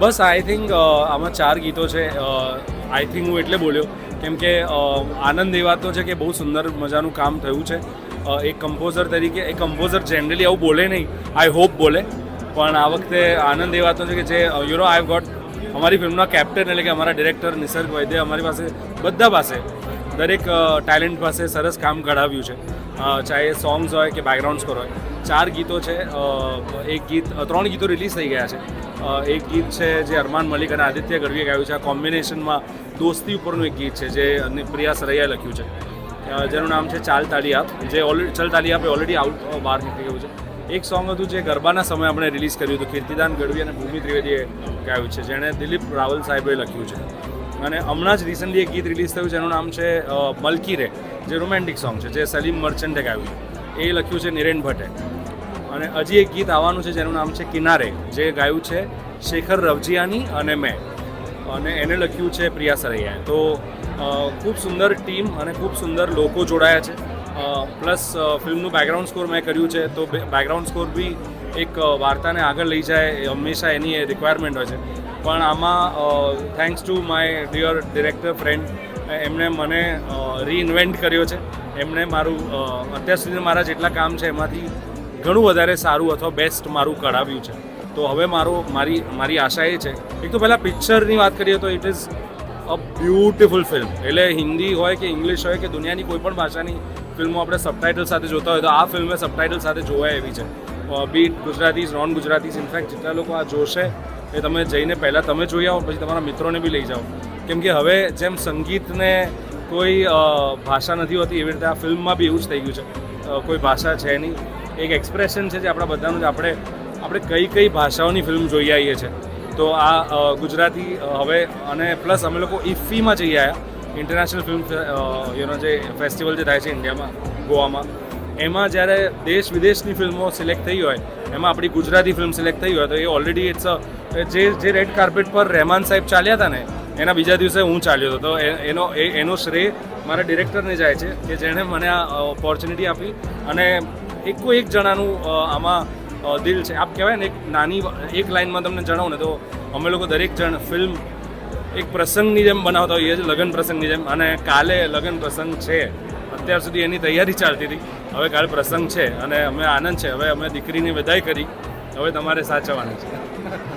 Bus I think આમાં ચાર ગીતો છે. આઈ થિંક હું એટલે બોલ્યો, કેમ કે આનંદ એ વાતનો છે કે બહુ સુંદર મજાનું કામ થયું છે. એક કમ્પોઝર તરીકે, એ કમ્પોઝર જનરલી આવું બોલે નહીં. આઈ હોપ બોલે. પણ આ વખતે આનંદ એ વાતનો છે કે જે યુ નો આઈ ગોટ અમારી ફિલ્મના કેપ્ટન એટલે કે અમારા ડિરેક્ટર નિસર્ગ વૈદ્ય અમારી પાસે બધા પાસે, દરેક ટેલેન્ટ પાસે સરસ કામ કઢાવ્યું છે. ચાહે સોંગ્સ હોય કે બેકગ્રાઉન્ડ સ્કોર હોય. ચાર ગીતો છે એક ગીત ત્રણ ગીતો રિલીઝ થઈ ગયા છે. એક ગીત છે જે અરમાન મલિક અને આદિત્ય ગઢવીએ ગાયું છે. આ કોમ્બિનેશનમાં દોસ્તી ઉપરનું એક ગીત છે જે પ્રિયા સરૈયાએ લખ્યું છે. જેનું નામ છે ચાલ તાલી આપ, જે ઓલરેડી ચાલ તાલી આપે ઓલરેડી આઉટ બહાર નીકળી ગયું છે. એક સોંગ હતું જે ગરબાના સમયે આપણે રિલીઝ કર્યું હતું, કીર્તિદાન ગઢવી અને ભૂમિ ત્રિવેદીએ ગાયું છે, જેણે દિલીપ રાવલ સાહેબે લખ્યું છે. અને હમણાં જ રિસન્ટલી એક ગીત રિલીઝ થયું જેનું નામ છે મલકી રે, જે રોમેન્ટિક સોંગ છે, જે સલીમ મર્ચન્ટે ગાયું છે. એ લખ્યું છે નિરેન ભટ્ટે. અને હજી એક ગીત આવવાનું છે જેનું નામ છે કિનારે, જે ગાયું છે શેખર રવજીયાની અને મેં. અને એને લખ્યું છે પ્રિયા સરૈયાએ. તો ખૂબ સુંદર ટીમ અને ખૂબ સુંદર લોકો જોડાયા છે. પ્લસ ફિલ્મનું બેકગ્રાઉન્ડ સ્કોર મેં કર્યું છે. તો બેકગ્રાઉન્ડ સ્કોર બી એક વાર્તાને આગળ લઈ જાય હંમેશા એની રિક્વાયરમેન્ટ હોય છે. પણ આમાં thanks to my dear director friend એમણે મને રીઇન્વેન્ટ કર્યો છે. એમણે મારું અત્યાર સુધી મારા જેટલા કામ છે એમાંથી ઘણું વધારે સારું અથવા બેસ્ટ મારું કઢાવ્યું છે. તો હવે મારો, મારી મારી આશા એ છે. એક તો પહેલાં પિક્ચરની વાત કરીએ તો it is a beautiful film એટલે હિન્દી હોય કે ઇંગ્લિશ હોય કે દુનિયાની કોઈ પણ ભાષાની ફિલ્મો આપણે સબટાઇટલ સાથે જોતા હોય તો આ ફિલ્મે સબટાઇટલ સાથે જોવાય એવી છે. Be it Gujaratis non Gujaratis in fact જેટલા લોકો આ જોશે એ તમે જઈને પહેલાં તમે જોઈ આવો, પછી તમારા મિત્રોને બી લઈ જાઓ. કેમ કે હવે જેમ સંગીતને કોઈ ભાષા નથી હોતી એવી રીતે આ ફિલ્મમાં બી એવું જ થઈ ગયું છે. કોઈ ભાષા છે નહીં. એક એક્સપ્રેશન છે જે આપણા બધાનું જ આપણે આપણે કઈ કઈ ભાષાઓની ફિલ્મ જોઈ આવીએ છીએ. તો આ ગુજરાતી હવે અને પ્લસ અમે લોકો ઇફીમાં જઈ આવ્યા ઇન્ટરનેશનલ ફિલ્મ યુનો જે ફેસ્ટિવલ જે થાય છે ઇન્ડિયામાં ગોવામાં એમાં જ્યારે દેશ વિદેશની ફિલ્મો સિલેક્ટ થઈ હોય, એમાં આપણી ગુજરાતી ફિલ્મ સિલેક્ટ થઈ હોય, તો એ ઓલરેડી ઇટ્સ જે જે રેડ કાર્પેટ પર રહેમાન સાહેબ ચાલ્યા હતા ને એના બીજા દિવસે હું ચાલ્યો હતો. તો એનો એનો શ્રેય મારા ડિરેક્ટરને જાય છે કે જેણે મને આ ઓપોર્ચ્યુનિટી આપી અને એકો એક જણાનું આમાં દિલ છે. આપ કહેવાય ને, એક નાની, એક લાઇનમાં તમને જણાવું ને તો અમે લોકો દરેક જણ ફિલ્મ એક પ્રસંગની જેમ બનાવતા હોઈએ છીએ, લગ્ન પ્રસંગની જેમ. અને કાલે લગ્ન પ્રસંગ છે. અત્યાર સુધી એની તૈયારી ચાલતી હતી. હવે કાલે પ્રસંગ છે અને અમે આનંદ છે. હવે અમે દીકરીની વિદાય કરી. હવે તમારે સાચવવાની છે.